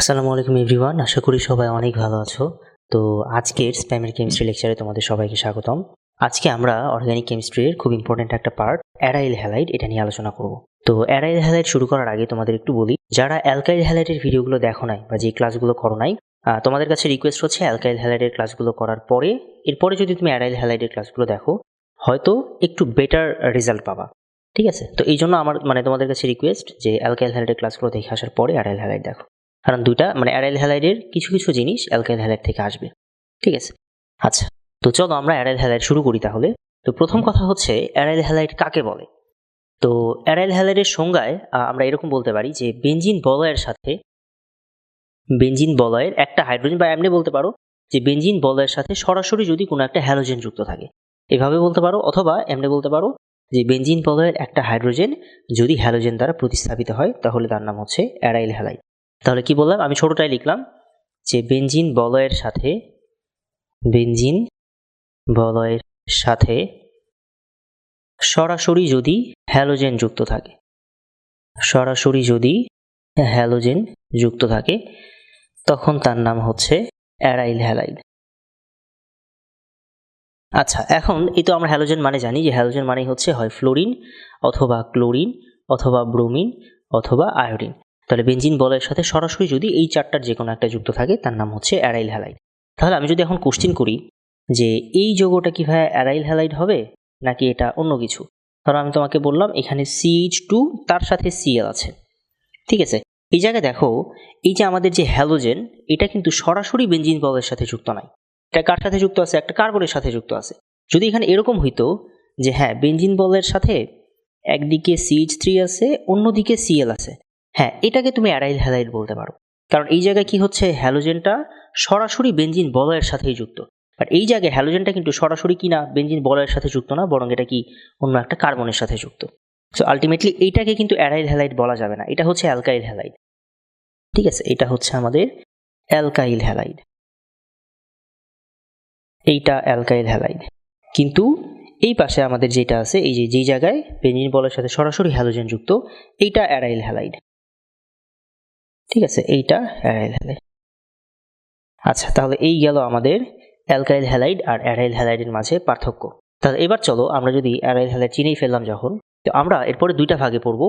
আসসালামু আলাইকুম, এভরিওয়ান। আশা করি সবাই অনেক ভালো আছো। তো আজকের স্প্যামের কেমিস্ট্রি লেকচারে তোমাদের সবাইকে স্বাগতম। আজকে আমরা অর্গানিক কেমিস্ট্রির খুব ইম্পর্টেন্ট একটা পার্ট অ্যারাইল হ্যালাইড এটা নিয়ে আলোচনা করব। তো অ্যারাইল হ্যালাইড শুরু করার আগে তোমাদের একটু বলি, যারা অ্যালকাইল হ্যালাইডের ভিডিওগুলো দেখো নাই বা যে ক্লাসগুলো করো নাই তোমাদের কাছে রিকোয়েস্ট হচ্ছে অ্যালকাইল হ্যালাইডের ক্লাসগুলো করার পরে, এরপরে যদি তুমি অ্যারাইল হ্যালাইডের ক্লাসগুলো দেখো, হয়তো একটু বেটার রেজাল্ট পাবা। ঠিক আছে? তো এই জন্য আমার মানে তোমাদের কাছে রিকোয়েস্ট যে অ্যালকাইল হ্যালাইডের ক্লাসগুলো দেখে আসার পরে অ্যারাইল হ্যালাইড দেখো। কারণ দুইটা মানে অ্যারাইল হ্যালাইডের কিছু কিছু জিনিস অ্যালকাইল হ্যালাইড থেকে আসবে। ঠিক আছে? আচ্ছা তো চলো আমরা অ্যারাইল হ্যালাইড শুরু করি তাহলে। তো প্রথম কথা হচ্ছে অ্যারাইল হ্যালাইড কাকে বলে? তো অ্যারাইল হ্যালাইডের সংজ্ঞায় আমরা এরকম বলতে পারি যে বেঞ্জিন বলয়ের সাথে বেঞ্জিন বলয়ের একটা হাইড্রোজেন বা এমনি বলতে পারো যে বেঞ্জিন বলয়ের সাথে সরাসরি যদি কোনো একটা হ্যালোজেন যুক্ত থাকে। এভাবে বলতে পারো অথবা এমনি বলতে পারো যে বেঞ্জিন বলয়ের একটা হাইড্রোজেন যদি হ্যালোজেন দ্বারা প্রতিস্থাপিত হয় তাহলে তার নাম হচ্ছে অ্যারাইল হ্যালাইড। তাহলে কি বললাম? আমি ছোটটাই লিখলাম যে বেঞ্জিন বলয়ের সাথে বেঞ্জিন বলয়ের সাথে সরাসরি যদি হ্যালোজেন যুক্ত থাকে, সরাসরি যদি হ্যালোজেন যুক্ত থাকে, তখন তার নাম হচ্ছে অ্যারাইল হ্যালাইড। আচ্ছা এখন এই তো আমরা হ্যালোজেন মানে জানি যে হ্যালোজেন মানে হচ্ছে হয় ফ্লোরিন অথবা ক্লোরিন অথবা ব্রোমিন অথবা আয়োডিন। তাহলে বেঞ্জিন বলয়ের সাথে সরাসরি যদি এই চারটার যে কোনো একটা যুক্ত থাকে, তার নাম হচ্ছে অ্যারাইল হ্যালাইড। তাহলে আমি যদি এখন কোশ্চিন করি যে এই যৌগটা কি ভাই অ্যারাইল হ্যালাইড হবে, নাকি এটা অন্য কিছু? ধরো আমি তোমাকে বললাম, এখানে সিএইচ টু তার সাথে সিএল আছে। ঠিক আছে? এই জায়গায় দেখো, এই যে আমাদের যে হ্যালোজেন এটা কিন্তু সরাসরি বেঞ্জিন বলয়ের সাথে যুক্ত নয়। এটা কার সাথে যুক্ত আছে? একটা কার্বনের সাথে যুক্ত আছে। যদি এখানে এরকম হইতো যে হ্যাঁ বেঞ্জিন বলয়ের সাথে একদিকে সিএইচ থ্রি আছে, অন্যদিকে সিএল আছে হ্যাঁ এটাকে তুমি অ্যারাইল হ্যালাইড বলতে পারো। কারণ এই জায়গায় কি হচ্ছে, হ্যালোজেনটা সরাসরি বেঞ্জিন বলয়ের সাথেই যুক্ত। বাট এই জায়গায় হ্যালোজেনটা কিন্তু সরাসরি কি না বেঞ্জিন বলয়ের সাথে যুক্ত না, বরং এটা কি অন্য একটা কার্বনের সাথে যুক্ত। সো আলটিমেটলি এইটাকে কিন্তু অ্যারাইল হ্যালাইড বলা যাবে না। এটা হচ্ছে অ্যালকাইল হ্যালাইড। ঠিক আছে, এটা হচ্ছে আমাদের অ্যালকাইল হ্যালাইড। এইটা অ্যালকাইল হ্যালাইড। কিন্তু এই পাশে আমাদের যেটা আছে, এই যে, যেই জায়গায় বেঞ্জিন বলের সাথে সরাসরি হ্যালোজেন যুক্ত, এইটা অ্যারাইল হ্যালাইড। ঠিক আছে, এইটা, অ্যারাইল হ্যালাইড। আচ্ছা তাহলে এই গেল আমাদের অ্যালকাইল হ্যালাইড আর অ্যারাইল হ্যালাইডের মাঝে পার্থক্য। তাহলে এবার চলো আমরা যদি অ্যারাইল হ্যালাইড চিনেই ফেললাম যখন, তো আমরা এরপরে দুইটা ভাগে পড়ব।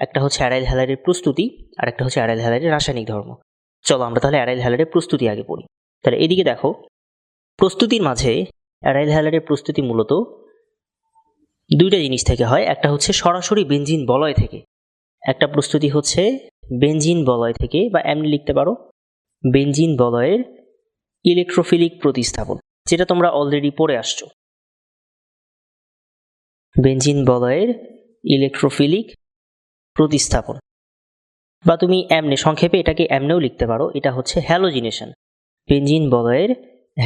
একটা হচ্ছে অ্যারাইল হ্যালাইডের প্রস্তুতি আর একটা হচ্ছে অ্যারাইল হ্যালাইডের রাসায়নিক ধর্ম। চলো আমরা তাহলে অ্যারাইল হ্যালাইডের প্রস্তুতি আগে পড়ি। তাহলে এদিকে দেখো, প্রস্তুতির মাঝে অ্যারাইল হ্যালাইডের প্রস্তুতি মূলত দুইটা জিনিস থেকে হয়। একটা হচ্ছে সরাসরি বেঞ্জিন বলয় থেকে। একটা প্রস্তুতি হচ্ছে বেঞ্জিন বলয় থেকে, বা এমনি লিখতে পারো বেঞ্জিন বলয়ের ইলেকট্রোফিলিক প্রতিস্থাপন, যেটা তোমরা অলরেডি পড়ে আসছো। বেঞ্জিন বলয়ের ইলেকট্রোফিলিক প্রতিস্থাপন। বা তুমি এমনি, সংক্ষেপে এটাকে এমনেও লিখতে পারো, এটা হচ্ছে হ্যালোজিনেশন বেঞ্জিন বলয়ের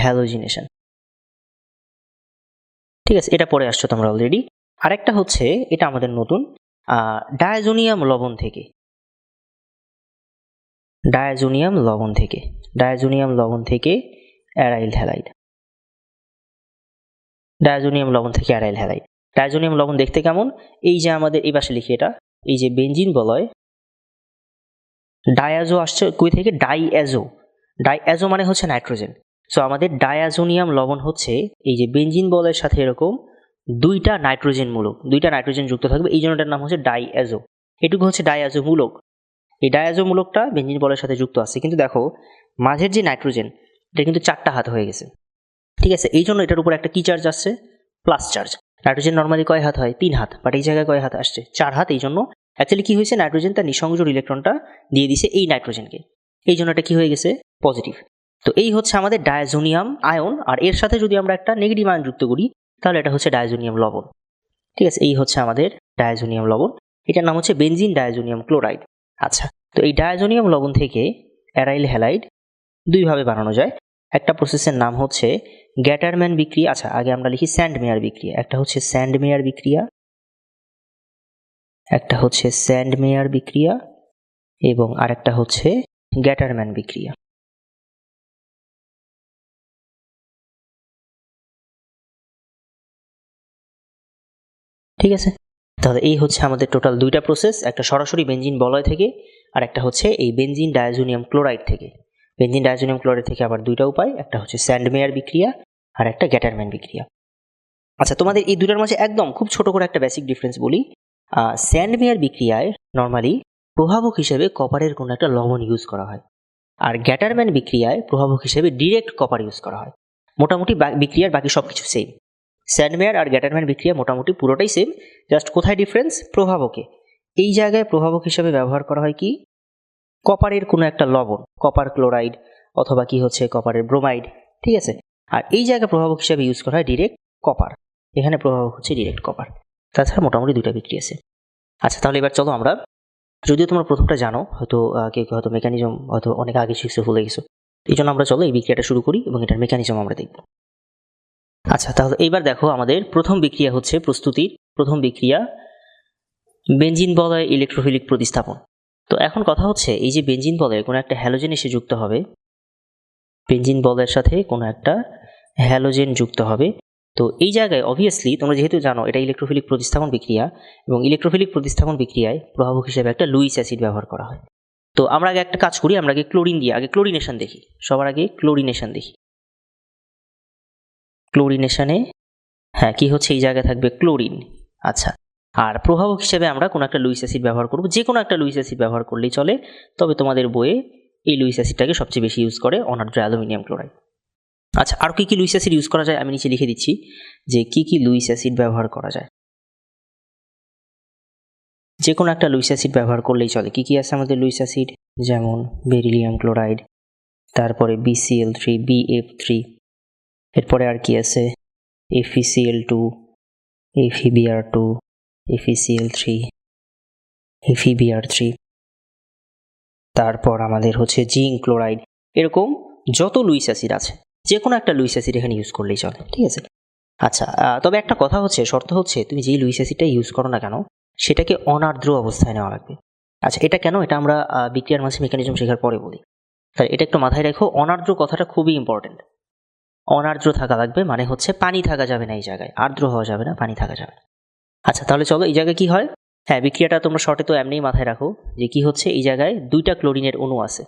হ্যালোজিনেশন ঠিক আছে, এটা পড়ে আসছো তোমরা অলরেডি আরেকটা হচ্ছে, এটা আমাদের নতুন ডায়াজোনিয়াম লবণ থেকে। ডায়াজোনিয়াম লবণ থেকে। ডায়াজোনিয়াম লবণ থেকে অ্যারাইল হ্যালাইড। ডায়াজোনিয়াম লবণ থেকে অ্যারাইল হ্যালাইড। ডায়াজোনিয়াম লবণ দেখতে কেমন? এই যে আমাদের এই পাশে লিখি এটা, এই যে বেঞ্জিন বলয়। ডায়াজো আসছে কই থেকে? ডাইঅ্যাজো ডাইঅ্যাজো মানে হচ্ছে নাইট্রোজেন। সো আমাদের ডায়াজোনিয়াম লবণ হচ্ছে এই যে বেঞ্জিন বলয়ের সাথে এরকম দুইটা নাইট্রোজেন মূলক, দুইটা নাইট্রোজেন যুক্ত থাকবে। এই জন্য এটার নাম হচ্ছে ডাইঅ্যাজো এটুকু হচ্ছে ডাইঅ্যাজো মূলক এই ডায়াজো মূলকটা বেঞ্জিন বলের সাথে যুক্ত আছে। কিন্তু দেখো, মাঝের যে নাইট্রোজেন এটা কিন্তু চারটা হাত হয়ে গেছে। ঠিক আছে? এই জন্য এটার উপর একটা কি চার্জ আসছে? প্লাস চার্জ নাইট্রোজেন নর্মালি কয় হাত হয়? তিন হাত। বাট এই জায়গায় কয় হাত আসছে? চার হাত। এই জন্য অ্যাকচুয়ালি কি হয়েছে? নাইট্রোজেন তার নিঃসংযোগ ইলেকট্রনটা দিয়ে দিছে এই নাইট্রোজেনকে এই জন্য এটা কি হয়ে গেছে? পজিটিভ তো এই হচ্ছে আমাদের ডায়াজোনিয়াম আয়ন। আর এর সাথে যদি আমরা একটা নেগেটিভ আয়ন যুক্ত করি, তাহলে এটা হচ্ছে ডায়াজোনিয়াম লবণ। ঠিক আছে? এই হচ্ছে আমাদের ডায়াজোনিয়াম লবণ। এটার নাম হচ্ছে বেনজিন ডায়াজোনিয়াম ক্লোরাইড আচ্ছা তো এই ডায়াজোনিয়াম লবণ থেকে অ্যারাইল হ্যালাইড দুইভাবে বানানো যায়। একটা প্রসেসের নাম হচ্ছে গ্যাটারম্যান বিক্রিয়া। আচ্ছা আগে আমরা লিখি স্যান্ডমেয়ার বিক্রিয়া। একটা হচ্ছে স্যান্ডমেয়ার বিক্রিয়া, একটা হচ্ছে স্যান্ডমেয়ার বিক্রিয়া এবং আরেকটা হচ্ছে গ্যাটারম্যান বিক্রিয়া। ঠিক আছে? তাহলে এই হচ্ছে আমাদের টোটাল দুইটা প্রসেস একটা সরাসরি বেঞ্জিন বলয় থেকে আর একটা হচ্ছে এই বেঞ্জিন ডায়াজোনিয়াম ক্লোরাইড থেকে। বেঞ্জিন ডায়াজোনিয়াম ক্লোরাইড থেকে আবার দুইটা উপায়, একটা হচ্ছে স্যান্ডমেয়ার বিক্রিয়া আর একটা গ্যাটারম্যান বিক্রিয়া। আচ্ছা তোমাদের এই দুটার মাঝে একদম খুব ছোট করে একটা বেসিক ডিফারেন্স বলি। স্যান্ডমেয়ার বিক্রিয়ায় নর্মালি প্রভাবক হিসেবে কপারের কোনো একটা লবণ ইউজ করা হয়। আর গ্যাটারম্যান বিক্রিয়ায় প্রভাবক হিসেবে ডিরেক্ট কপার ইউজ করা হয়। মোটামুটি বিক্রিয়ার বাকি সব কিছু সেম স্যান্ডমেয়ার আর গ্যাটারম্যান বিক্রিয়া মোটামুটি পুরোটাই সেম জাস্ট কোথায় ডিফারেন্স প্রভাবকে। এই জায়গায় প্রভাবক হিসেবে ব্যবহার করা হয় কি? কপারের কোনো একটা লবণ, কপার ক্লোরাইড অথবা কি হচ্ছে কপারের ব্রোমাইড ঠিক আছে? আর এই জায়গায় প্রভাবক হিসেবে ইউজ করা হয় ডিরেক্ট কপার এখানে প্রভাবক হচ্ছে ডিরেক্ট কপার তাছাড়া মোটামুটি দুইটা বিক্রি আছে আচ্ছা তাহলে এবার চলো আমরা, যদিও তোমরা প্রথমটা জানো, হয়তো কেউ কেউ হয়তো মেকানিজম হয়তো অনেক আগে শিখছে ভুলে গেছো। এই জন্য আমরা চলো এই বিক্রিয়াটা শুরু করি এবং এটার মেকানিজম আমরা দেখব। আচ্ছা তাহলে এইবার দেখো আমাদের প্রথম বিক্রিয়া হচ্ছে প্রস্তুতির প্রথম বিক্রিয়া বেঞ্জিন বলয় ইলেকট্রোফিলিক প্রতিস্থাপন। তো এখন কথা হচ্ছে এই যে বেঞ্জিন বলয়ে কোনো একটা হ্যালোজেন এসে যুক্ত হবে বেঞ্জিন বলয়ের সাথে কোনো একটা হ্যালোজেন যুক্ত হবে। তো এই জায়গায় অবভিয়াসলি তোমরা যেহেতু জানো এটা ইলেকট্রোফিলিক প্রতিস্থাপন বিক্রিয়া এবং ইলেকট্রোফিলিক প্রতিস্থাপন বিক্রিয়ায় প্রভাবক হিসেবে একটা লুইস অ্যাসিড ব্যবহার করা হয়। তো আমরা আগে একটা কাজ করি, আমরা আগে ক্লোরিন দিয়ে, আগে ক্লোরিনেশন দেখি, সবার আগে ক্লোরিনেশন দেখি। ক্লোরিনেশনে? হ্যাঁ কি হচ্ছে? এই জায়গায় থাকবে ক্লোরিন। আচ্ছা আর প্রভাবক হিসেবে আমরা কোনো একটা লুইস অ্যাসিড ব্যবহার করব। যে কোনো একটা লুইস অ্যাসিড ব্যবহার করলেই চলে। তবে তোমাদের বইয়ে এই লুইস অ্যাসিডটাকে সবচেয়ে বেশি ইউজ করে অনার্দ্র অ্যালুমিনিয়াম ক্লোরাইড। আচ্ছা আর কি কী লুইস অ্যাসিড ইউজ করা যায়? আমি নিচে লিখে দিচ্ছি যে কি কি লুইস অ্যাসিড ব্যবহার করা যায়। যে কোনো একটা লুইস অ্যাসিড ব্যবহার করলেই চলে। কী কী আছে আমাদের লুইস অ্যাসিড? যেমন বেরিলিয়াম ক্লোরাইড, তারপরে বিসিএল থ্রি বিএফ থ্রি এরপরে আর কি আছে? FeCl two FeBr two FeCl three FeBr three তারপর আমাদের হচ্ছে জিঙ্ক ক্লোরাইড। এরকম যত লুইস অ্যাসিড আছে যে কোনো একটা লুইস অ্যাসিড এখানে ইউজ করলেই চলে, ঠিক আছে? আচ্ছা তবে একটা কথা হচ্ছে, শর্ত হচ্ছে তুমি যেই লুইস অ্যাসিডটা ইউজ করো না কেন, সেটাকে অনার্দ্র অবস্থায় নেওয়া লাগবে। আচ্ছা এটা কেন? এটা আমরা বিক্রিয়ার মাঝে মেকানিজম শেখার পরে বলি। তাহলে এটা একটু মাথায় রেখো, অনার্দ্র কথাটা খুবই ইম্পর্টেন্ট অনার্দ্র থাকা লাগবে মানে হচ্ছে পানি থাকা যাবে না এই জায়গায়। আর্দ্র হওয়া যাবে না, পানি থাকা যাবে না। আচ্ছা তাহলে চলো এই জায়গায় কি হয়? হ্যাঁ বিক্রিয়াটা তোমরা শর্টে তো এমনিই মাথায় রাখো যে কি হচ্ছে এই জায়গায় দুইটা ক্লোরিনের অণু আছে।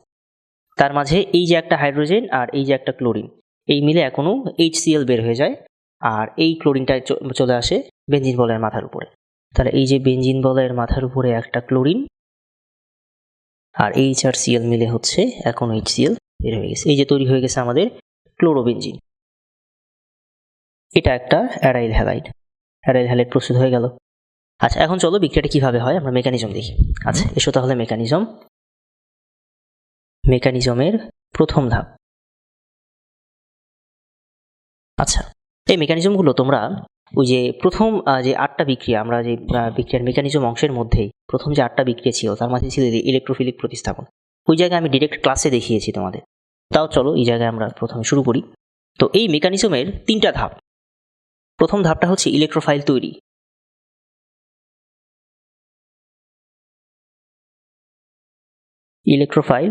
তার মাঝে এই যে একটা হাইড্রোজেন আর এই যে একটা ক্লোরিন এই মিলে এখনও এইচ বের হয়ে যায় আর এই ক্লোরিনটা চলে আসে বেঞ্জিন বলের মাথার উপরে। তাহলে এই যে বেঞ্জিন বলের মাথার উপরে একটা ক্লোরিন আর এইচ আর সিএল মিলে হচ্ছে এখন এইচ সিএল বের হয়ে গেছে। এই যে তৈরি হয়ে গেছে আমাদের ক্লোরোবেঞ্জিন এটা একটা অ্যারাইল হ্যালাইড অ্যারাইল হ্যালাইড প্রস্তুত হয়ে গেল। আচ্ছা এখন চলো বিক্রিয়াটা কীভাবে হয় আমরা মেকানিজম দেখি। আচ্ছা এসো তাহলে মেকানিজম মেকানিজমের প্রথম ধাপ। আচ্ছা এই মেকানিজমগুলো তোমরা ওই যে প্রথম যে আটটা বিক্রিয়া, আমরা যে বিক্রিয়ার মেকানিজম অংশের মধ্যেই প্রথম যে আটটা বিক্রিয়া ছিল, তার মাঝে ছিল ইলেকট্রোফিলিক প্রতিস্থাপন। ওই জায়গায় আমি ডিরেক্ট ক্লাসে দেখিয়েছি তোমাদের। তাও চলো এই জায়গায় আমরা প্রথমে শুরু করি। তো এই মেকানিজমের তিনটা ধাপ। প্রথম ধাপটা হচ্ছে ইলেকট্রোফাইল তৈরি। ইলেকট্রোফাইল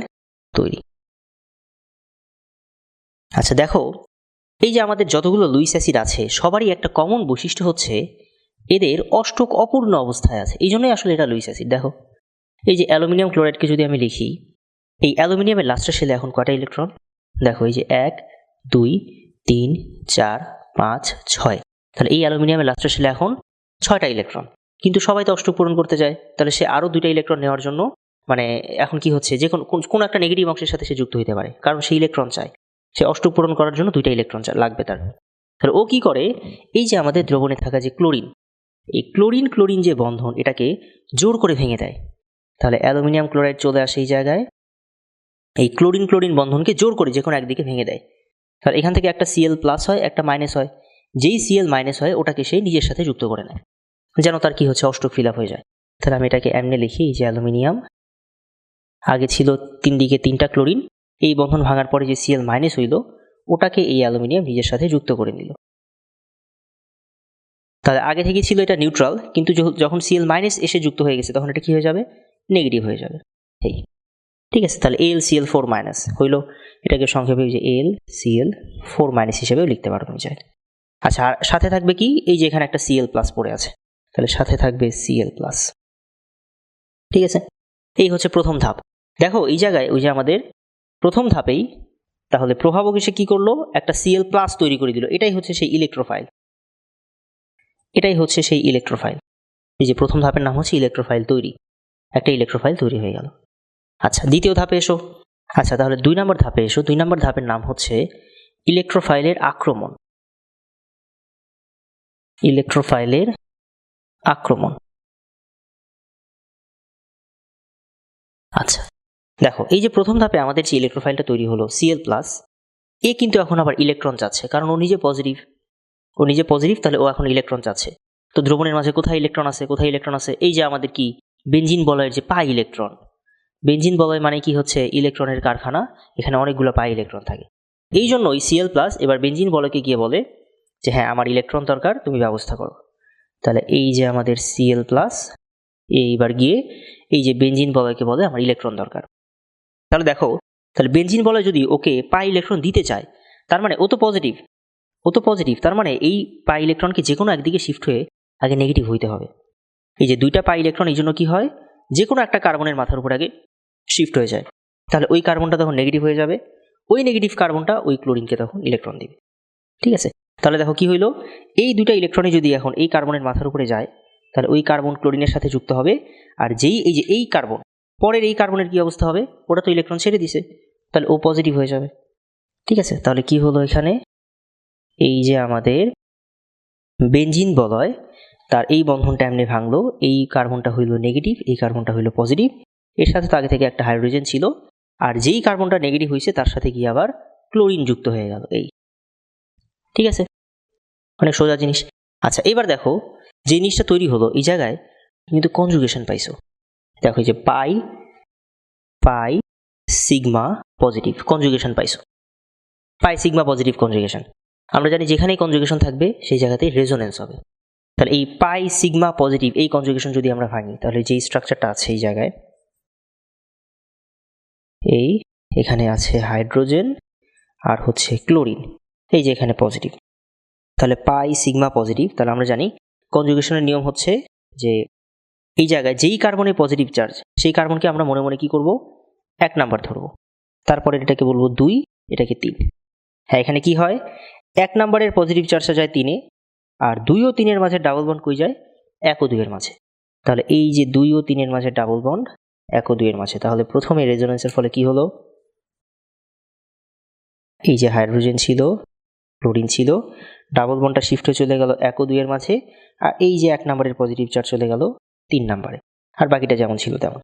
তৈরি। আচ্ছা দেখো, এই যে আমাদের যতগুলো লুইস অ্যাসিড আছে, সবারই একটা কমন বৈশিষ্ট্য হচ্ছে এদের অষ্টক অপূর্ণ অবস্থায় আছে। এই জন্যই আসলে এটা লুইস অ্যাসিড, দেখো। এই যে অ্যালুমিনিয়াম ক্লোরাইডকে যদি আমি লিখি, এই অ্যালুমিনিয়ামের লাস্টের সেলে এখন কয়টা ইলেকট্রন দেখো, এই যে এক, দুই, তিন, চার, পাঁচ, ছয়। তাহলে এই অ্যালুমিনিয়ামের লাস্টের সেলে এখন ছয়টা ইলেকট্রন। কিন্তু সবাই তো অষ্টক পূরণ করতে যায় তাহলে সে আরও দুইটা ইলেকট্রন নেওয়ার জন্য মানে এখন কি হচ্ছে যে কোনো কোনো একটা নেগেটিভ অংশের সাথে সে যুক্ত হতে পারে, কারণ সে ইলেকট্রন চায়। সে অষ্টক পূরণ করার জন্য দুইটা ইলেকট্রন লাগবে তার। তাহলে ও কি করে? এই যে আমাদের দ্রবণে থাকা যে ক্লোরিন, এই ক্লোরিন ক্লোরিন যে বন্ধন, এটাকে জোর করে ভেঙে দেয়। তাহলে অ্যালুমিনিয়াম ক্লোরাইড চলে আসে এই জায়গায়, এই ক্লোরিন ক্লোরিন বন্ধনকে জোর করে যে কোনো একদিকে ভেঙে দেয়। তাহলে এখান থেকে একটা সিএল প্লাস হয়, একটা মাইনাস হয়। যেই সিএল মাইনাস হয়, ওটাকে সে নিজের সাথে যুক্ত করে নেয়। যেন তার কি হচ্ছে, অষ্টক ফিল হয়ে যায়। তাহলে আমি এটাকে এমনি লিখি, এই যে অ্যালুমিনিয়াম, আগে ছিল তিন দিকে তিনটা ক্লোরিন, এই বন্ধন ভাঙার পরে যে সিএল মাইনাস হইল, ওটাকে এই অ্যালুমিনিয়াম নিজের সাথে যুক্ত করে নিল। তাহলে আগে থেকে ছিল এটা নিউট্রাল কিন্তু যখ- যখন সিএল মাইনাস এসে যুক্ত হয়ে গেছে, তখন এটা কি হয়ে যাবে? নেগেটিভ হয়ে যাবে। এই। ঠিক আছে, তাহলে এল সিএল ফোর মাইনাস হইল। এটাকে সংক্ষেপে যে এল সিএল ফোর মাইনাস হিসেবেও লিখতে পারো তুমি আচ্ছা আর সাথে থাকবে কি? এই যে এখানে একটা সিএল প্লাস পড়ে আছে। তাহলে সাথে থাকবে সিএল প্লাস ঠিক আছে? এই হচ্ছে প্রথম ধাপ। দেখো, এই জায়গায় ওই যে আমাদের প্রথম ধাপেই তাহলে প্রভাবক এসে কি করল? একটা সিএল প্লাস তৈরি করে দিল। এটাই হচ্ছে সেই ইলেকট্রোফাইল এটাই হচ্ছে সেই ইলেকট্রোফাইল এই যে প্রথম ধাপের নাম হচ্ছে ইলেকট্রোফাইল তৈরি। একটা ইলেকট্রোফাইল তৈরি হয়ে গেল। আচ্ছা দ্বিতীয় ধাপে এসো। আচ্ছা তাহলে দুই নম্বর ধাপে এসো। দুই নম্বর ধাপের নাম হচ্ছে ইলেকট্রোফাইলের আক্রমণ। ইলেকট্রোফাইলের আক্রমণ। আচ্ছা দেখো, এই যে প্রথম ধাপে আমাদের যে ইলেকট্রোফাইলটা তৈরি হলো সিএল প্লাস এ কিন্তু এখন আবার ইলেকট্রন যাচ্ছে, কারণ ও নিজে পজিটিভ ও নিজে পজিটিভ তাহলে ও এখন ইলেকট্রন যাচ্ছে। তো দ্রবণের মাঝে কোথায় ইলেকট্রন আছে, কোথায় ইলেকট্রন আছে? এই যে আমাদের কি? বেঞ্জিন বলয়ের যে পাই ইলেকট্রন। বেঞ্জিন বলয় মানে কি হচ্ছে? ইলেকট্রনের কারখানা, এখানে অনেকগুলো পাই ইলেকট্রন থাকে। এই জন্য সিএল প্লাস এবার বেঞ্জিন বলয়কে গিয়ে বলে যে হ্যাঁ আমার ইলেকট্রন দরকার, তুমি ব্যবস্থা করো। তাহলে এই যে আমাদের সিএল প্লাস এইবার গিয়ে এই যে বেঞ্জিন বলয়কে বলে আমার ইলেকট্রন দরকার। তাহলে দেখো, তাহলে বেঞ্জিন বলয় যদি ওকে পাই ইলেকট্রন দিতে চায়, তার মানে ও তো পজিটিভ ও তো পজিটিভ তার মানে এই পাই ইলেকট্রনকে যে কোনো একদিকে শিফট হয়ে আগে নেগেটিভ হইতে হবে। এই যে দুইটা পাই ইলেকট্রন এই জন্য কি হয়? যে কোনো একটা কার্বনের মাথার উপর আগে শিফট হয়ে যায়। তাহলে ওই কার্বনটা তখন নেগেটিভ হয়ে যাবে। ওই নেগেটিভ কার্বনটা ওই ক্লোরিনকে তখন ইলেকট্রন দিবে। ঠিক আছে? তাহলে দেখো কি হইল? এই দুইটা ইলেকট্রনই যদি এখন এই কার্বনের মাথার উপরে যায়, তাহলে ওই কার্বন ক্লোরিনের সাথে যুক্ত হবে। আর যেই, এই যে এই কার্বন পরের এই কার্বনের কি অবস্থা হবে? ওটা তো ইলেকট্রন ছেড়ে দিছে। তাহলে ও পজিটিভ হয়ে যাবে। ঠিক আছে? তাহলে কি হলো এখানে? এই যে আমাদের বেঞ্জিন বলয়, তার এই বন্ধনটা এমনি ভাঙলো। এই কার্বনটা হইল নেগেটিভ এই কার্বনটা হইল পজিটিভ এর সাথে তো আগে থেকে একটা হাইড্রোজেন ছিল। আর যেই কার্বনটা নেগেটিভ হয়েছে তার সাথে গিয়ে আবার ক্লোরিন যুক্ত হয়ে গেল। এই ঠিক আছে? অনেক সোজা জিনিস। আচ্ছা এবার দেখো, যে জিনিসটা তৈরি হলো, এই জায়গায় কিন্তু কনজুগেশন পাইছো। দেখো যে pi pi, sigma positive conjugation পাইছো। পাই, সিগমা পজিটিভ কনজুগেশন আমরা জানি যেখানেই কনজুগেশন থাকবে, সেই জায়গাতেই রেজোনেন্স হবে। তাহলে এই পাই, সিগমা পজিটিভ, এই কনজুগেশন যদি আমরা ভাঙি, তাহলে যেই স্ট্রাকচারটা আছে এই জায়গায়, এই এখানে আছে হাইড্রোজেন আর হচ্ছে ক্লোরিন এই যে এখানে পজিটিভ তাহলে পাই সিগমা পজিটিভ তাহলে আমরা জানি কনজুগেশনের নিয়ম হচ্ছে যে এই জায়গায় যেই কার্বনে পজিটিভ চার্জ সেই কার্বনকে আমরা মনে মনে কি করব? এক নাম্বার ধরবো। তারপরে এটাকে বলব দুই, এটাকে তিন। হ্যাঁ এখানে কি হয়? এক নাম্বারের পজিটিভ চার্জটা যায় তিনে, আর দুই ও তিনের মাঝে ডাবল বন্ড কই যায়? এক ও দুইয়ের মাঝে। তাহলে এই যে দুই ও তিনের মাঝে ডাবল বন্ড এক ও দুইয়ের মাঝে। তাহলে প্রথমে রেজোনেন্সের ফলে কি হলো? এই যে হাইড্রোজেন ছিল ক্লোরিন ছিল। ডাবল বন্ডটা শিফট হয়ে চলে গেল এক ও দুইয়ের মাঝে, আর এই যে এক নাম্বারের পজিটিভ চার্জ চলে গেল তিন নাম্বারে আর বাকিটা যেমন ছিল তেমন।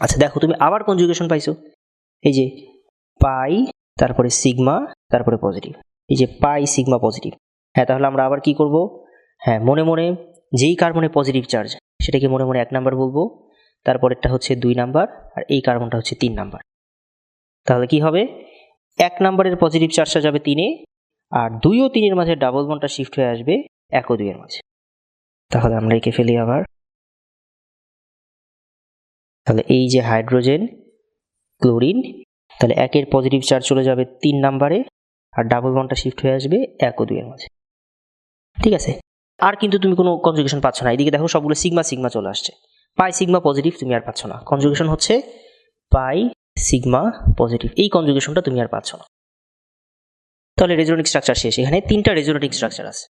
আচ্ছা দেখো তুমি আবার কনজুগেশন পাইছো। এই যে পাই, তারপরে সিগমা তারপরে পজিটিভ এই যে পাই সিগমা পজিটিভ হ্যাঁ তাহলে আমরা আবার কি করব? হ্যাঁ মনে মনে যেই কার্বনে পজিটিভ চার্জ সেটাকে মনে মনে এক নাম্বার বলব। তারপরেরটা হচ্ছে দুই নাম্বার আর এই কার্বনটা হচ্ছে তিন নাম্বার তাহলে কি হবে? এক নাম্বারের পজিটিভ চার্জটা যাবে তিনে আর দুই ও তিনের মাঝে ডাবল বনটা শিফট হয়ে আসবে এক ও দুইয়ের মাঝে। তাহলে আমরা এঁকে ফেলি আবার। তাহলে এই যে হাইড্রোজেন ক্লোরিন তাহলে একের পজিটিভ চার্জ চলে যাবে তিন নাম্বারে আর ডাবল বনটা শিফট হয়ে আসবে এক ও দুইয়ের মাঝে। ঠিক আছে? আর কিন্তু তুমি কোনো কনজুগেশন পাচ্ছ না। এদিকে দেখো সবগুলো সিগমা সিগমা চলে আসছে। পাই সিগমা পজিটিভ তুমি আর পাচ্ছ না। কনজুগেশন হচ্ছে পাই সিগমা পজিটিভ এই কনজুগেশনটা তুমি আর পাচ্ছ না। তাহলে রেজোনেটিক স্ট্রাকচার শেষ। এখানে তিনটা রেজোনেটিক স্ট্রাকচার আছে।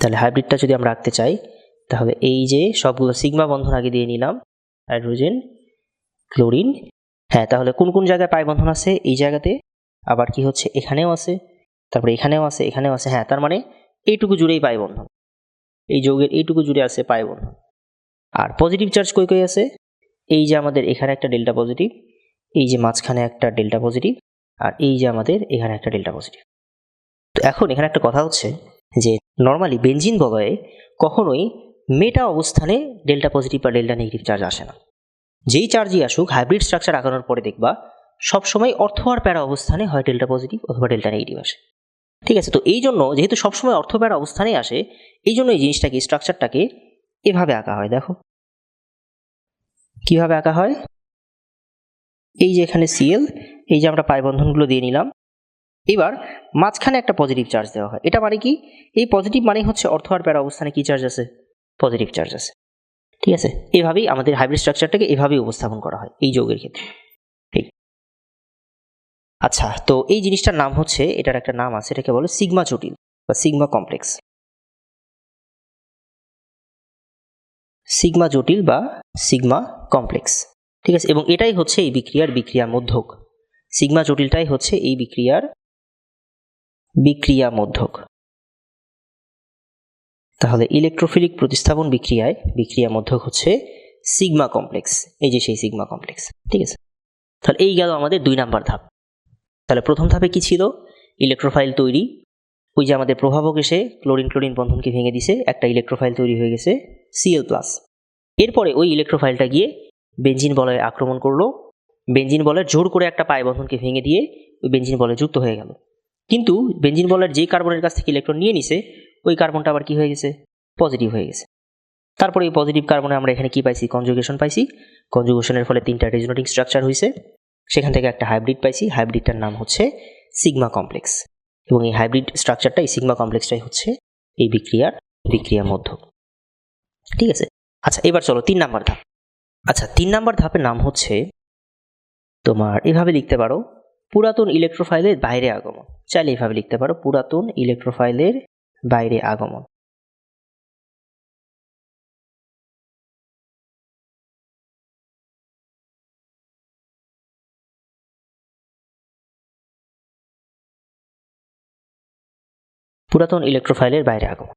তাহলে হাইব্রিডটা যদি আমরা রাখতে চাই, তাহলে এই যে সবগুলো সিগমা বন্ধন আগে দিয়ে নিলাম, হাইড্রোজেন, ক্লোরিন। হ্যাঁ তাহলে কোন কোন জায়গায় পাই বন্ধন আছে? এই জায়গাতে। আবার কি হচ্ছে? এখানেও আছে। তারপরে এখানেও আছে এখানেও আছে। হ্যাঁ তার মানে এইটুকু জুড়েই পাই বন্ধন। এই যৌগের এইটুকু জুড়ে আছে পাই বন্ধন। আর পজিটিভ চার্জ কই কই আছে? এই যে আমাদের এখানে একটা ডেল্টা পজিটিভ। এই যে মাঝখানে একটা ডেল্টা পজিটিভ আর এই যে আমাদের এখানে একটা ডেল্টা পজিটিভ তো এখন এখানে একটা কথা হচ্ছে যে নর্মালি বেঞ্জিন বলয়ে কখনোই মেটা অবস্থানে ডেল্টা পজিটিভ বা ডেল্টা নেগেটিভ চার্জ আসে না। যেই চার্জই আসুক হাইব্রিড স্ট্রাকচার আঁকানোর পরে দেখবা সবসময় অর্থ আর প্যারা অবস্থানে হয় ডেল্টা পজিটিভ অথবা ডেল্টা নেগেটিভ আসে। ঠিক আছে, তো এই জন্য যেহেতু সবসময় অর্থ প্যারা অবস্থানে আসে, এই জন্য এই জিনিসটাকে স্ট্রাকচারটাকে এভাবে আঁকা হয়, দেখো। কীভাবে আঁকা হয়? এই যে এখানে সিএল এই যে আমরা পাই বন্ধনগুলো দিয়ে নিলাম। এবার মাঝখানে একটা পজিটিভ চার্জ দেওয়া হয়। এটা মানে কি? এই পজিটিভ মানে হচ্ছে অর্থ আর প্যারা অবস্থানে কি চার্জ আছে? পজিটিভ চার্জ আছে। ঠিক আছে? এভাবেই আমাদের হাইব্রিড স্ট্রাকচারটাকে এভাবেই উপস্থাপন করা হয় এই যৌগের ক্ষেত্রে। ঠিক। আচ্ছা তো এই জিনিসটার নাম হচ্ছে, এটার একটা নাম আছে, এটাকে বলে সিগমা জটিল বা সিগমা কমপ্লেক্স সিগমা জটিল বা সিগমা কমপ্লেক্স ঠিক আছে? এবং এটাই হচ্ছে এই বিক্রিয়ার বিক্রিয়া মধ্যক। সিগমা জটিলটাই হচ্ছে এই বিক্রিয়ার বিক্রিয়া মধ্যক। তাহলে ইলেকট্রোফিলিক প্রতিস্থাপন বিক্রিয়ায় বিক্রিয়া মধ্যক হচ্ছে সিগমা কমপ্লেক্স। এই যে সেই সিগমা কমপ্লেক্স। ঠিক আছে? তাহলে এই গেল আমাদের দুই নাম্বার ধাপ। তাহলে প্রথম ধাপে কি ছিল? ইলেকট্রোফাইল তৈরি। ওই যে আমাদের প্রভাবক এসে ক্লোরিন ক্লোরিন বন্ধনকে ভেঙে দিছে। একটা ইলেকট্রোফাইল তৈরি হয়ে গেছে সিএল প্লাস এরপরে ওই ইলেকট্রোফাইলটা গিয়ে বেঞ্জিন বলয়ে আক্রমণ করল। বেঞ্জিন বলের জোর করে একটা পায় বন্ধনকে ভেঙে দিয়ে ওই বেঞ্জিন বলে যুক্ত হয়ে গেল। কিন্তু বেঞ্জিন বলের যেই কার্বনের কাছ থেকে ইলেকট্রন নিয়ে নিছে, ওই কার্বনটা আবার কি হয়ে গেছে? পজিটিভ হয়ে গেছে। তারপরে এই পজিটিভ কার্বনে আমরা এখানে কি পাইছি? কনজুগেশন পাইছি। কনজুগেশনের ফলে তিনটা রেজোনেটিং স্ট্রাকচার হয়েছে সেখান থেকে একটা হাইব্রিড পাইছি। হাইব্রিডটার নাম হচ্ছে সিগমা কমপ্লেক্স। এবং এই হাইব্রিড স্ট্রাকচারটা এই সিগমা কমপ্লেক্সটাই হচ্ছে এই বিক্রিয়ার বিক্রিয়া মধ্য। ঠিক আছে? আচ্ছা এবার চলো তিন নাম্বার ধাপ। আচ্ছা তিন নাম্বার ধাপের নাম হচ্ছে তোমার এভাবে লিখতে পারো, পুরাতন ইলেকট্রোফাইলের বাইরে আগমন। চাইলে এভাবে লিখতে পারো, পুরাতন ইলেকট্রোফাইলের বাইরে আগমন। পুরাতন ইলেকট্রোফাইলের বাইরে আগমন।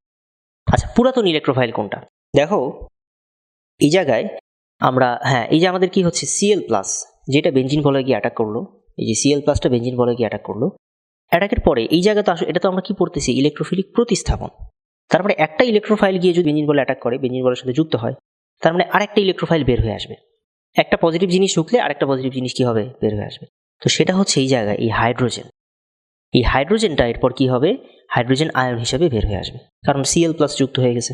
আচ্ছা পুরাতন ইলেকট্রোফাইল কোনটা? দেখো, এই জায়গায় আমরা হ্যাঁ এই যে আমাদের কি হচ্ছে? সিএল প্লাস যেটা বেঞ্জিন বলে গিয়ে অ্যাটাক করল, এই যে সিএল প্লাসটা বেঞ্জিন বলে গিয়ে অ্যাটাক করল অ্যাটাকের পরে এই জায়গায় তো এটা তো আমরা কি পড়তেছি? ইলেকট্রোফিলিক প্রতিস্থাপন। তারপরে একটা ইলেকট্রোফাইল গিয়ে যদি বেঞ্জিন বলে অ্যাটাক করে বেঞ্জিন বলের সাথে যুক্ত হয়, তার মানে আরেকটা ইলেকট্রোফাইল বের হয়ে আসবে। একটা পজিটিভ জিনিস ঢুকলে আরেকটা পজিটিভ জিনিস কি হবে? বের হয়ে আসবে। তো সেটা হচ্ছে এই জায়গায়, এই হাইড্রোজেন এই হাইড্রোজেনটা এরপর কি হবে? হাইড্রোজেন আয়ন হিসেবে বের হয়ে আসবে। কারণ সিএল প্লাস যুক্ত হয়ে গেছে।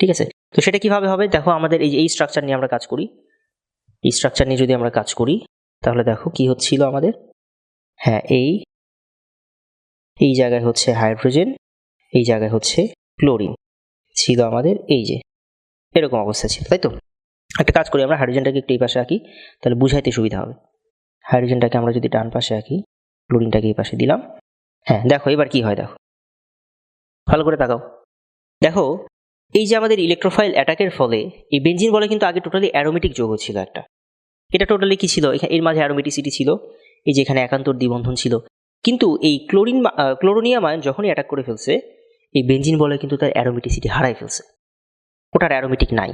ঠিক আছে? তো সেটা কীভাবে হবে? দেখো, আমাদের এই যে, এই স্ট্রাকচার নিয়ে আমরা কাজ করি। এই স্ট্রাকচার নিয়ে যদি আমরা কাজ করি, তাহলে দেখো কি হচ্ছিল আমাদের? হ্যাঁ এই এই জায়গায় হচ্ছে হাইড্রোজেন এই জায়গায় হচ্ছে ক্লোরিন ছিল আমাদের, এই যে, এরকম অবস্থা ছিল, তাই তো? একটা কাজ করি, আমরা হাইড্রোজেনটাকে একটু এই পাশে আঁকি, তাহলে বুঝাইতে সুবিধা হবে। হাইড্রোজেনটাকে আমরা যদি ডান পাশে আঁকি ক্লোরিনটাকে এই পাশে দিলাম। হ্যাঁ দেখো, এবার কি হয়, দেখো। ভালো করে তাকাও। দেখো এই যে আমাদের ইলেকট্রোফাইল অ্যাটাকের ফলে, এই বেঞ্জিন বলে কিন্তু আগে টোটালি অ্যারোমেটিক যৌগ ছিল একটা। এটা টোটালি কি ছিল? এর মাঝে অ্যারোমেটিসিটি ছিল, এই যে এখানে একান্তর দ্বিবন্ধন ছিল। কিন্তু এই ক্লোরিন ক্লোরোনিয়াম আয়ন যখনই অ্যাটাক করে ফেলছে, এই বেঞ্জিন বলে কিন্তু তার অ্যারোমেটিসিটি হারাই ফেলছে। ওটার অ্যারোমেটিক নাই।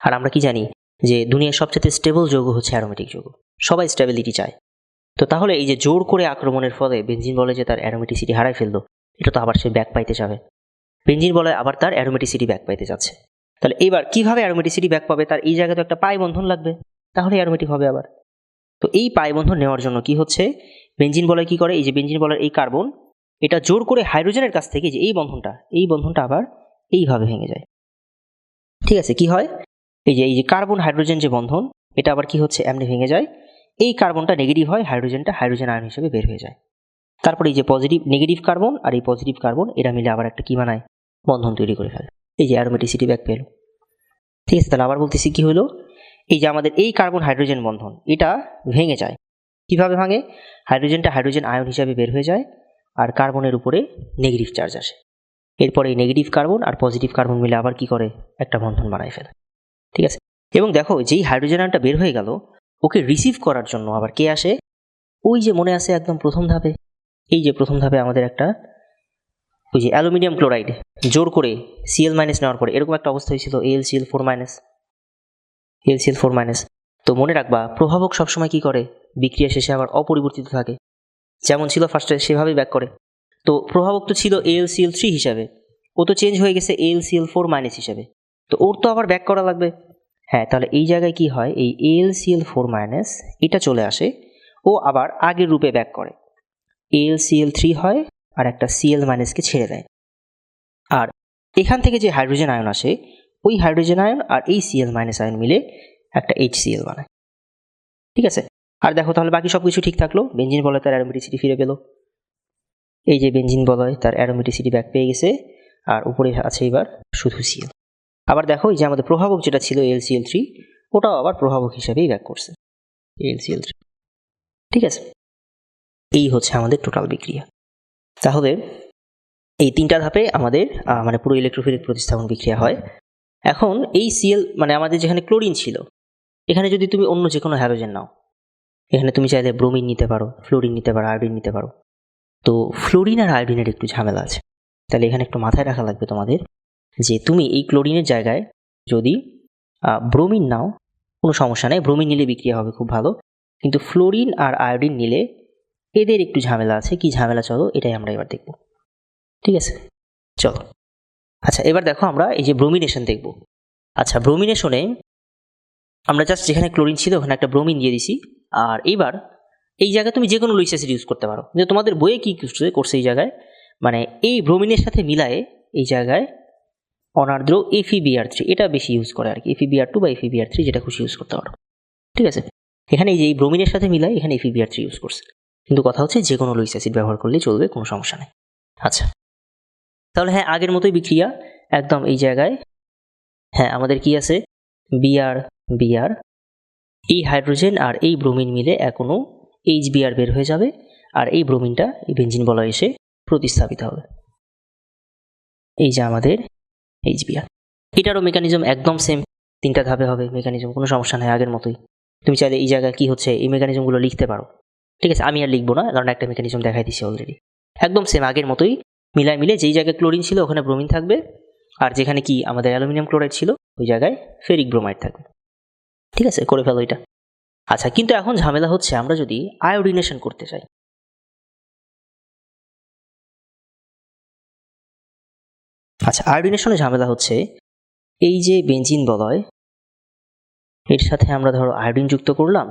আর আমরা কি জানি যে দুনিয়ার সবচেয়ে স্টেবল যৌগ হচ্ছে অ্যারোমেটিক যৌগ। সবাই স্টেবিলিটি চায়। তো তাহলে এই যে জোর করে আক্রমণের ফলে বেঞ্জিন বলে যে তার অ্যারোমেটিসিটি হারাই ফেলল, এটা তো আবার সে ব্যাক পাইতে যাবে বেঞ্জিন বলে আবার তার অ্যারোমেটিসিটি ব্যাক পাইতে যাচ্ছে। তাহলে এইবার কীভাবে অ্যারোমেটিসিটি ব্যাক পাবে? তার এই জায়গায় তো একটা পাই বন্ধন লাগবে। তাহলে অ্যারোমেটিক হবে আবার। তো এই পাই বন্ধন নেওয়ার জন্য কি হচ্ছে? বেঞ্জিন বলে কি করে? এই যে বেঞ্জিন বলার এই কার্বন এটা জোর করে হাইড্রোজেনের কাছ থেকে যে এই বন্ধনটা এই বন্ধনটা আবার এইভাবে ভেঙে যায়। ঠিক আছে, কি হয়? এই যে এই যে কার্বন হাইড্রোজেন যে বন্ধন, এটা আবার কি হচ্ছে? এমনি ভেঙে যায়। এই কার্বনটা নেগেটিভ হয় হাইড্রোজেনটা হাইড্রোজেন আয়ন হিসেবে বের হয়ে যায়। তারপরে এই যে পজিটিভ নেগেটিভ কার্বন আর এই পজিটিভ কার্বন এরা মিলে আবার একটা কি বানায়? বন্ধন তৈরি করে ফেলে। এই যে অ্যারোমেটিসিটি ব্যাক পেল। ঠিক আছে, তাহলে আবার বলতেছি কী হলো? এই যে আমাদের এই কার্বন হাইড্রোজেন বন্ধন, এটা ভেঙে যায়। কীভাবে ভাঙে? হাইড্রোজেনটা হাইড্রোজেন আয়ন হিসাবে বের হয়ে যায় আর কার্বনের উপরে নেগেটিভ চার্জ আসে। এরপরে এই নেগেটিভ কার্বন আর পজিটিভ কার্বন মিলে আবার কি করে? একটা বন্ধন বানায় ফেলে। ঠিক আছে? এবং দেখো, যেই হাইড্রোজেন আয়নটা বের হয়ে গেল, ওকে রিসিভ করার জন্য আবার কে আসে? ওই যে মনে আছে একদম প্রথম ধাপে। এই যে প্রথম ধাপে আমাদের একটা ওই যে অ্যালুমিনিয়াম ক্লোরাইড, জোর করে সিএল মাইনাস নেওয়ার পরে এরকম একটা অবস্থা হয়েছিল Al Cl four minus Al Cl four minus তো মনে রাখবা, প্রভাবক সবসময় কি করে? বিক্রিয়া শেষে আবার অপরিবর্তিত থাকে। যেমন ছিল ফার্স্টে সেভাবেই ব্যাক করে। তো প্রভাবক তো ছিল এল সিএল থ্রি হিসাবে। ও তো চেঞ্জ হয়ে গেছে এল সিএল ফোর মাইনাস হিসাবে। তো ওর তো আবার ব্যাক করা লাগবে। হ্যাঁ তাহলে এই জায়গায় কি হয়? এই এল সিএল ফোর মাইনাস এটা চলে আসে। ও আবার আগের রূপে ব্যাক করে। এল সিএল থ্রি হয় আর একটা সিএল মাইনাসকে ছেড়ে দেয়। আর এখান থেকে যে হাইড্রোজেন আয়ন আসে, ওই হাইড্রোজেন আয়ন আর এই সিএল মাইনাস আয়ন মিলে একটা এইচ সিএল বানায়। ঠিক আছে? আর দেখো তাহলে বাকি সব কিছু ঠিক থাকল? বেঞ্জিন বলয় তার অ্যারোমেটিসিটি ফিরে পেল। এই যে বেঞ্জিন বলয় তার অ্যারোমেটিসিটি ব্যাক পেয়ে গেছে আর উপরে আছে এবার শুধু সিএল আবার দেখো এই যে আমাদের প্রভাবক যেটা ছিল এলসিএল থ্রি ওটাও আবার প্রভাবক হিসাবেই ব্যাক করছে। এলসিএল থ্রি ঠিক আছে? এই হচ্ছে আমাদের টোটাল বিক্রিয়া। তাহলে এই তিনটা ধাপে আমাদের মানে পুরো ইলেকট্রোফিলিক প্রতিস্থাপন বিক্রিয়া হয়। এখন এই সিএল মানে আমাদের যেখানে ক্লোরিন ছিল, এখানে যদি তুমি অন্য যে কোনো হ্যালোজেন নাও, এখানে তুমি চাইলে ব্রোমিন নিতে পারো ফ্লোরিন নিতে পারো আয়োডিন নিতে পারো। তো ফ্লোরিন আর আয়োডিনের একটু ঝামেলা আছে। তাহলে এখানে একটু মাথায় রাখা লাগবে তোমাদের যে তুমি এই ক্লোরিনের জায়গায় যদি ব্রোমিন নাও, কোনো সমস্যা নেই। ব্রোমিন নিলে বিক্রিয়া হবে খুব ভালো। কিন্তু ফ্লোরিন আর আয়োডিন নিলে এদের একটু ঝামেলা আছে, কি ঝামেলা, চলো, এটাই আমরা এবার দেখব। ঠিক আছে? চলো। আচ্ছা এবার দেখো আমরা এই যে ব্রোমিনেশন দেখব। আচ্ছা ব্রোমিনেশনে আমরা জাস্ট যেখানে ক্লোরিন ছিল, ওখানে একটা ব্রোমিন দিয়ে দিছি। আর এইবার এই জায়গায় তুমি যে কোনো লুইস অ্যাসিড ইউজ করতে পারো। যে তোমাদের বইয়ে কী করছে এই জায়গায়? মানে এই ব্রোমিনের সাথে মিলায়ে এই জায়গায় অনার্দ্র এফিবিআর থ্রি এটা বেশি ইউজ করে আর কি এফিবিআর টু বা এফিবিআর থ্রি যেটা খুশি ইউজ করতে পারো। ঠিক আছে? এখানে এই যে এই ব্রোমিনের সাথে মিলায় এখানে এফিবিআর থ্রি ইউজ করছে। কিন্তু কথা হচ্ছে যে কোনো লুইস অ্যাসিড ব্যবহার করলে চলবে, কোনো সমস্যা নেই। আচ্ছা। তাহলে হ্যাঁ আগের মতোই বিক্রিয়া, একদম এই জায়গায়। হ্যাঁ আমাদের কি আছে? বিআর বিআর এই হাইড্রোজেন আর এই ব্রোমিন মিলে এখনও এইচ বিআর বের হয়ে যাবে, আর এই ব্রোমিনটা, এই বেঞ্জিন বলয় এসে প্রতিস্থাপিত হবে। এই যে আমাদের এইচ বিআর এটারও মেকানিজম একদম সেম তিনটা ধাপে হবে মেকানিজম কোনো সমস্যা নেই আগের মতোই। তুমি চাইলে এই জায়গায় কি হচ্ছে, এই মেকানিজমগুলো লিখতে পারো। ঠিক আছে, আমি আর লিখব না, কারণ একটা মেকানিজম দেখাই দিছি অলরেডি একদম সেম আগের মতোই, মিলায় মিলে যেই জায়গায় ক্লোরিন ছিল, ওখানে ব্রোমিন থাকবে, আর যেখানে কি আমাদের অ্যালুমিনিয়াম ক্লোরাইড ছিল, ওই জায়গায় ফেরিক ব্রোমাইড থাকবে। ঠিক আছে, করে ফেলো এটা। আচ্ছা কিন্তু এখন ঝামেলা হচ্ছে, আমরা যদি আয়োডিনেশন করতে চাই। আচ্ছা আয়োডিনেশনে ঝামেলা হচ্ছে, এই যে বেঞ্জিন বলয়, এর সাথে আমরা ধরো আয়োডিন যুক্ত করলাম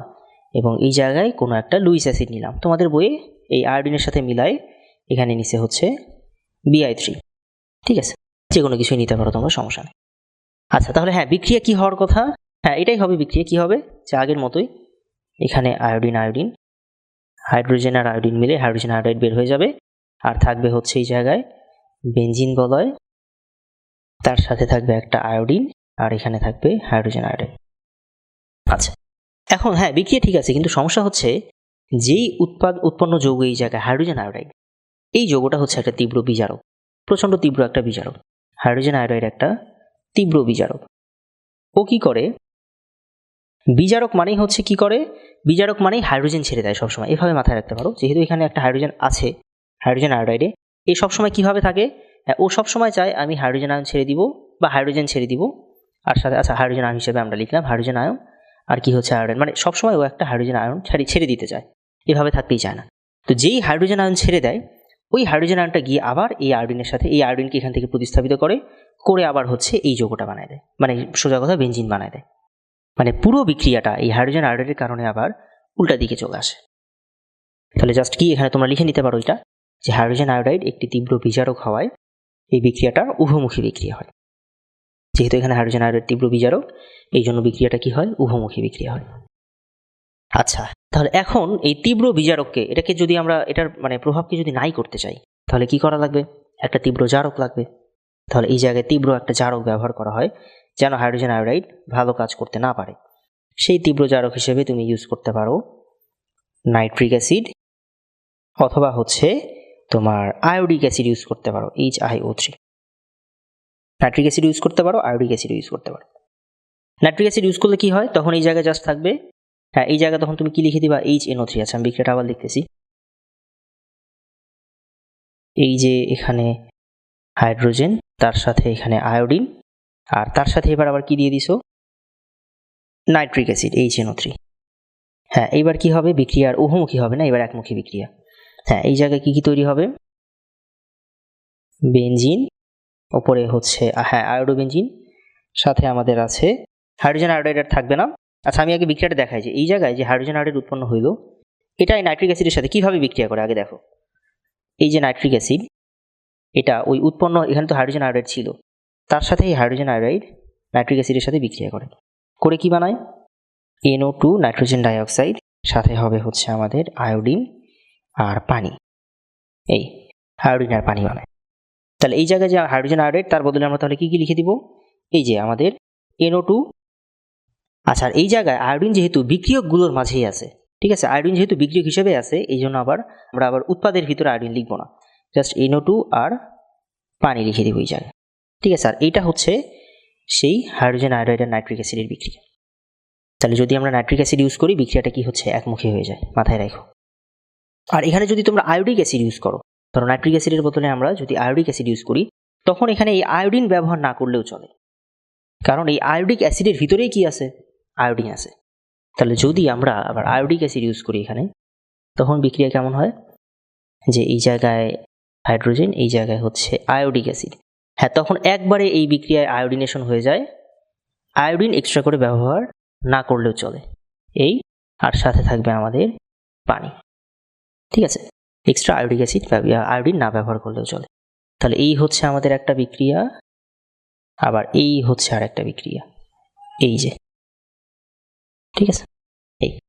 এবং এই জায়গায় কোনো একটা লুইস অ্যাসিড নিলাম। তোমাদের বইয়ে এই আয়োডিনের সাথে মিলায় এখানে নিচে হচ্ছে বিআই থ্রি। ঠিক আছে? যে কোনো কিছুই নিতে পারো, তোমরা সমস্যা নেই। আচ্ছা তাহলে হ্যাঁ বিক্রিয়া কি হওয়ার কথা? হ্যাঁ এটাই হবে বিক্রিয়া। কি হবে? যে আগের মতোই এখানে আয়োডিন আয়োডিন। হাইড্রোজেন আর আয়োডিন মিলে হাইড্রোজেন আয়োডাইড বের হয়ে যাবে। আর থাকবে হচ্ছে এই জায়গায় বেঞ্জিন বলয়। তার সাথে থাকবে একটা আয়োডিন। আর এখানে থাকবে হাইড্রোজেন আয়োডাইড এখন হ্যাঁ বিক্রিয়া ঠিক আছে কিন্তু সমস্যা হচ্ছে যেই উৎপাদ উৎপন্ন যৌগ এই জায়গায় হাইড্রোজেন আয়োডাইড এই যৌগটা হচ্ছে একটা তীব্র বিজারক প্রচণ্ড তীব্র একটা বিজারক হাইড্রোজেন আয়োডাইড একটা তীব্র বিজারক ও কি করে? বিজারক মানেই হচ্ছে কি করে? বিজারক মানেই হাইড্রোজেন ছেড়ে দেয় সবসময় এভাবে মাথায় রাখতে পারো যেহেতু এখানে একটা হাইড্রোজেন আছে হাইড্রোজেন আয়োডাইডে এ সবসময় কীভাবে থাকে? হ্যাঁ, ও সবসময় চায় আমি হাইড্রোজেন আয়ন ছেড়ে দিব বা হাইড্রোজেন ছেড়ে দিব আর সাথে আচ্ছা হাইড্রোজেন আয়ন হিসেবে আমরা লিখলাম হাইড্রোজেন আয়ন আর কি হচ্ছে আয়রন মানে সবসময় ও একটা হাইড্রোজেন আয়রন ছেড়ে ছেড়ে দিতে চায়। এভাবে থাকতেই চায় না। তো যেই হাইড্রোজেন আয়ন ছেড়ে দেয়, ওই হাইড্রোজেন আয়নটা গিয়ে আবার এই আয়োডিনের সাথে, এই আয়োডিনকে এখান থেকে প্রতিস্থাপিত করে করে আবার হচ্ছে এই যৌগটা বানায় দেয়। মানে সোজা কথা বেঞ্জিন বানায় দেয়। মানে পুরো বিক্রিয়াটা এই হাইড্রোজেন আয়োডাইডের কারণে আবার উল্টা দিকে চলে আসে। তাহলে জাস্ট কি এখানে তোমরা লিখে নিতে পারো এটা? যে হাইড্রোজেন আয়োডাইড একটি তীব্র বিজারক হওয়ায় এই বিক্রিয়াটা উভমুখী বিক্রিয়া হয়। যেহেতু এখানে হাইড্রোজেন আয়োডাইড তীব্র বিজারক এই জন্য বিক্রিয়াটা কি হয়? উভমুখী বিক্রিয়া হয়। আচ্ছা তাহলে এখন এই তীব্র বিজারককে এটাকে যদি আমরা, এটার মানে প্রভাবকে যদি নাই করতে চাই, তাহলে কি করা লাগবে? একটা তীব্র জারক লাগবে। তাহলে এই জায়গায় তীব্র একটা জারক ব্যবহার করা হয়, যেন হাইড্রোজেন আয়োডাইড ভালো কাজ করতে না পারে। সেই তীব্র জারক হিসেবে তুমি ইউজ করতে পারো নাইট্রিক অ্যাসিড অথবা হচ্ছে তোমার আয়োডিক অ্যাসিড ইউজ করতে পারো H I O three nitric acid use করতে পারো আয়োডিক অ্যাসিড ইউজ করতে পারো। নাইট্রিক অ্যাসিড ইউজ করলে কি হয়? তখন এই জায়গায় জাস্ট থাকবে। হ্যাঁ এই জায়গায় তখন তুমি কি লিখে দিবা? এইচ এনও থ্রি আছে আমি বিক্রিয়াটা আবার লিখতেছি। এই যে এখানে হাইড্রোজেন তার সাথে এখানে আয়োডিন আর তার সাথে এবার আবার কি দিয়ে দিছো? Nitric acid H NO three হ্যাঁ এইবার কি হবে? বিক্রিয়ার উভমুখী হবে না, এবার একমুখী বিক্রিয়া। হ্যাঁ এই জায়গায় কি কি তৈরি হবে? বেঞ্জিন ওপরে হচ্ছে হ্যাঁ আয়োডো বেঞ্জিন সাথে আমাদের আছে। হাইড্রোজেন আয়োডাইড আর থাকবে না। আচ্ছা আমি আগে বিক্রিয়াটা দেখাই যে, এই জায়গায় যে হাইড্রোজেন আয়োডাইড উৎপন্ন হইল এটা এই নাইট্রিক অ্যাসিডের সাথে কীভাবে বিক্রিয়া করে? আগে দেখো। এই যে নাইট্রিক অ্যাসিড এটা ওই উৎপন্ন, এখানে তো হাইড্রোজেন আয়োডাইড ছিল। তার সাথে এই হাইড্রোজেন আয়োডাইড নাইট্রিক অ্যাসিডের সাথে বিক্রিয়া করে। করে কি বানায়? এনও টু নাইট্রোজেন ডাইঅক্সাইড সাথে হবে হচ্ছে আমাদের আয়োডিন আর পানি। এই আয়োডিন আর পানি বানায়। তাহলে এই জায়গায় যে হাইড্রোজেন আয়োডাইড তার বদলে আমরা তাহলে কি কি লিখে দিব? এই যে আমাদের এনও টু আচ্ছা এই জায়গায় আয়োডিন যেহেতু বিক্রিয়কগুলোর মাঝেই আছে, ঠিক আছে? আয়োডিন যেহেতু বিক্রিয়ক হিসেবে আছে, এই জন্য আবার আমরা আবার উৎপাদের ভিতরে আয়োডিন লিখব না। জাস্ট এনও টু আর পানি লিখে দিব এই জায়গায়, ঠিক আছে? আর এইটা হচ্ছে সেই হাইড্রোজেন আয়োডাইড আর নাইট্রিক অ্যাসিডের বিক্রিয়া। তাহলে যদি আমরা নাইট্রিক অ্যাসিড ইউজ করি, বিক্রিয়াটা কি হচ্ছে? একমুখী হয়ে যায়, মাথায় রাখো। আর এখানে যদি তোমরা আয়োডিক অ্যাসিড ইউজ করো ধরো নাইট্রিক অ্যাসিডের বদলে আমরা যদি আয়োডিক অ্যাসিড ইউজ করি, তখন এখানে এই আয়োডিন ব্যবহার না করলেও চলে। কারণ এই আয়োডিক অ্যাসিডের ভিতরেই কি আছে? আয়োডিন আছে। তাহলে যদি আমরা আবার আয়োডিক অ্যাসিড ইউজ করি এখানে, তখন বিক্রিয়া কেমন হয়? যে এই জায়গায় হাইড্রোজেন, এই জায়গায় হচ্ছে আয়োডিক অ্যাসিড। হ্যাঁ তখন একবারে এই বিক্রিয়ায় আয়োডিনেশন হয়ে যায়। আয়োডিন এক্সট্রা করে ব্যবহার না করলেও চলে। এই আর সাথে থাকবে আমাদের পানি। ঠিক আছে? এক্সট্রা আয়োডিক অ্যাসিড আয়োডিন না ব্যবহার করলেও চলে। তাহলে এই হচ্ছে আমাদের একটা বিক্রিয়া, আবার এই হচ্ছে আর একটা বিক্রিয়া। এই যে। ঠিক আছে? এই।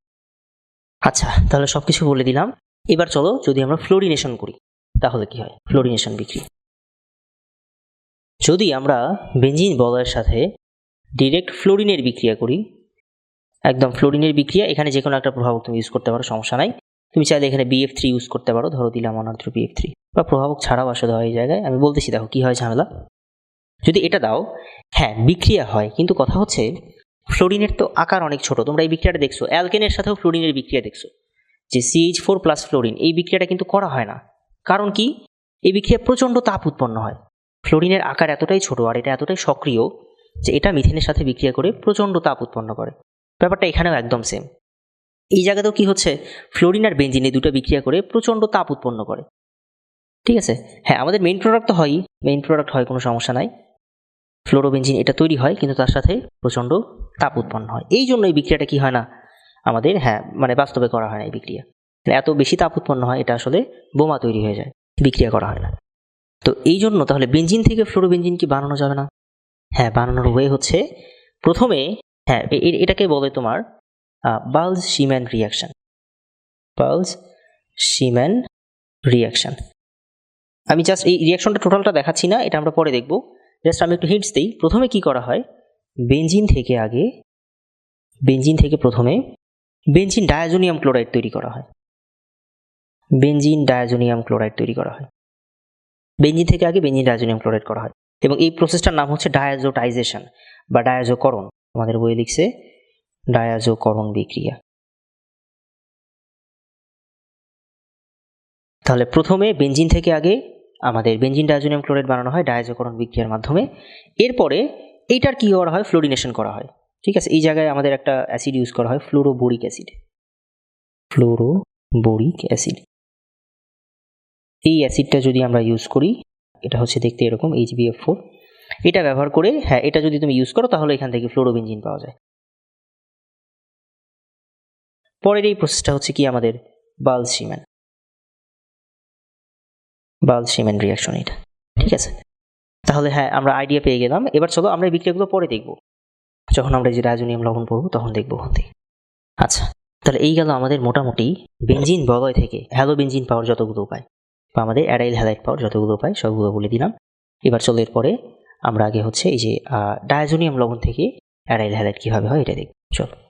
আচ্ছা তাহলে সব কিছু বলে দিলাম। এবার চলো যদি আমরা ফ্লোরিনেশন করি, তাহলে কি হয়? ফ্লোরিনেশন বিক্রিয়া। যদি আমরা বেঞ্জিন বলয়ের সাথে ডিরেক্ট ফ্লোরিনের বিক্রিয়া করি, একদম ফ্লোরিনের বিক্রিয়া, এখানে যে কোনো একটা প্রভাবক তুমি ইউজ করতে পারো, সমস্যা নাই। তুমি চাইলে এখানে বিএফ থ্রি ইউজ করতে পারো। ধরো দিলাম অনার্থ বিএফ থ্রি বা প্রভাবক ছাড়াও আসে দেওয়া এই জায়গায়। আমি বলতেছি, দেখো কী হয় ঝামেলা। যদি এটা দাও হ্যাঁ বিক্রিয়া হয়। কিন্তু কথা হচ্ছে ফ্লোরিনের তো আকার অনেক ছোট। তোমরা এই বিক্রিয়াটা দেখছ। অ্যালকেনের সাথেও ফ্লোরিনের বিক্রিয়া দেখছ। যে সিএইচ ফোর প্লাস ফ্লোরিন এই বিক্রিয়াটা কিন্তু করা হয় না। কারণ কি? এই বিক্রিয়া প্রচণ্ড তাপ উৎপন্ন হয়। ফ্লোরিনের আকার এতটাই ছোট আর এটা এতটাই সক্রিয় যে এটা মিথেনের সাথে বিক্রিয়া করে প্রচণ্ড তাপ উৎপন্ন করে। ব্যাপারটা এখানেও একদম সেম এই জায়গাতেও কি হচ্ছে? ফ্লোরিন আর বেঞ্জিন এই দুটো বিক্রিয়া করে প্রচণ্ড তাপ উৎপন্ন করে। ঠিক আছে? হ্যাঁ আমাদের মেইন প্রোডাক্ট তো হয়ই। মেইন প্রোডাক্ট হয়, কোনো সমস্যা নাই। ফ্লোরোবেঞ্জিন এটা তৈরি হয়, কিন্তু তার সাথে প্রচণ্ড তাপ উৎপন্ন হয়। এই জন্য এই বিক্রিয়াটা কি হয় না? আমাদের হ্যাঁ মানে বাস্তবে করা হয় না এই বিক্রিয়া। এত বেশি তাপ উৎপন্ন হয়, এটা আসলে বোমা তৈরি হয়ে যায়। বিক্রিয়া করা হয় না। তো এই জন্য তাহলে বেঞ্জিন থেকে ফ্লোরোবেঞ্জিন কি বানানো যাবে না? হ্যাঁ বানানোর ওয়ে হচ্ছে প্রথমে হ্যাঁ এটাকে বলে তোমার Balz Schiemann reaction Balz Schiemann reaction আমি জাস্ট এই রিয়াকশনটা টোটালটা দেখাচ্ছি না, এটা আমরা পরে দেখব। জাস্ট আমি একটু হিন্টস দিই। প্রথমে কি করা হয়? বেঞ্জিন থেকে আগে বেঞ্জিন থেকে প্রথমে বেঞ্জিন ডায়াজোনিয়াম ক্লোরাইড তৈরি করা হয়। বেঞ্জিন ডায়াজোনিয়াম ক্লোরাইড তৈরি করা হয়। বেঞ্জিন থেকে আগে বেঞ্জিন ডায়াজোনিয়াম ক্লোরাইড করা হয়। এবং এই প্রসেসটার নাম হচ্ছে ডায়াজোটাইজেশন বা ডায়াজোকরণ আমাদের বইয়ে লিখছে ডায়াজোকরণ বিক্রিয়া। তাহলে প্রথমে বেঞ্জিন থেকে আগে আমাদের বেঞ্জিন ডায়াজোনিয়াম ক্লোরাইড বানানো হয় ডায়াজোকরণ বিক্রিয়ার মাধ্যমে। এরপরে এইটার কি করা হয়? ফ্লোরিনেশন করা হয়। ঠিক আছে? এই জায়গায় আমাদের একটা অ্যাসিড ইউজ করা হয়, ফ্লোরোবোরিক অ্যাসিড। ফ্লোরোবোরিক অ্যাসিড। এই অ্যাসিডটা যদি আমরা ইউজ করি, এটা হচ্ছে দেখতে এরকম এইচ বিএফ ফোর এটা ব্যবহার করে হ্যাঁ এটা যদি তুমি ইউজ করো, তাহলে এখান থেকে ফ্লোরোবেঞ্জিন পাওয়া যায়। পরের এই প্রসেসটা হচ্ছে কি আমাদের বালসিম্যান বালসিম্যান রিয়াকশন এটা। ঠিক আছে? তাহলে হ্যাঁ আমরা আইডিয়া পেয়ে গেলাম। এবার চলো আমরা এই বিক্রিয়াগুলো পরে দেখব। যখন আমরা যে রাজনিয়াম লবণ পড়ব, তখন দেখব ওখান থেকে। আচ্ছা তাহলে এই গেল আমাদের মোটামুটি বেঞ্জিন বলয় থেকে হ্যালো বেঞ্জিন পাওয়ার যতগুলো উপায়। বা আমাদের অ্যাডাইল হ্যালাইট পাওয়ার যতগুলো উপায়, সবগুলো বলে দিলাম। এবার চলো এরপরে আমরা আগে হচ্ছে এই যে ডায়াজোনিয়াম লবণ থেকে অ্যাডাইল হ্যালাইট কীভাবে হয়, এটা দেখব। চলো।